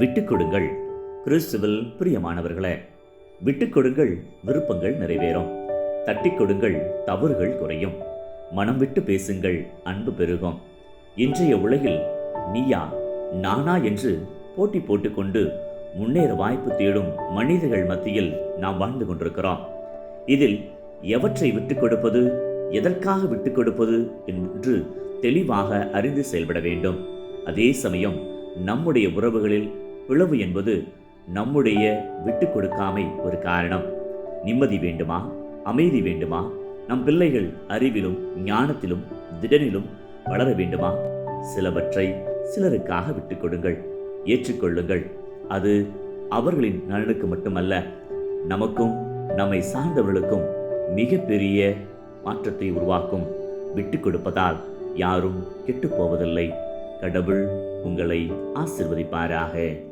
விட்டுக்கொடுங்கள். கிறிஸ்துவில் பிரியமானவர்களே விட்டுக்கொடுங்கள் விருப்பங்கள் நிறைவேறும். தட்டிக் கொடுங்கள் தவறுகள் குறையும். மனம் விட்டு பேசுங்கள் அன்பு பெருகும். இன்றைய உலகில் நீயா நானா என்று போட்டி போட்டுக்கொண்டு முன்னேற வாய்ப்பு தேடும் மனிதர்கள் மத்தியில் நாம் வாழ்ந்து கொண்டிருக்கிறோம். இதில் எவற்றை விட்டுக் கொடுப்பது எதற்காக விட்டுக் கொடுப்பது என்று தெளிவாக அறிந்து செயல்பட வேண்டும். அதே சமயம் நம்முடைய உறவுகளில் பிளவு என்பது நம்முடைய விட்டு கொடுக்காமை ஒரு காரணம். நிம்மதி வேண்டுமா? அமைதி வேண்டுமா? நம் பிள்ளைகள் அறிவிலும் ஞானத்திலும் திடனிலும் வளர வேண்டுமா? சிலவற்றை சிலருக்காக விட்டுக் கொடுங்கள் ஏற்றுக்கொள்ளுங்கள். அது அவர்களின் நலனுக்கு மட்டுமல்ல நமக்கும் நம்மை சார்ந்தவர்களுக்கும் மிகப்பெரிய மாற்றத்தை உருவாக்கும். விட்டுக் கொடுப்பதால் யாரும் கெட்டுப் போவதில்லை. கடவுள் உங்களை ஆசிர்வதிப்பாராக.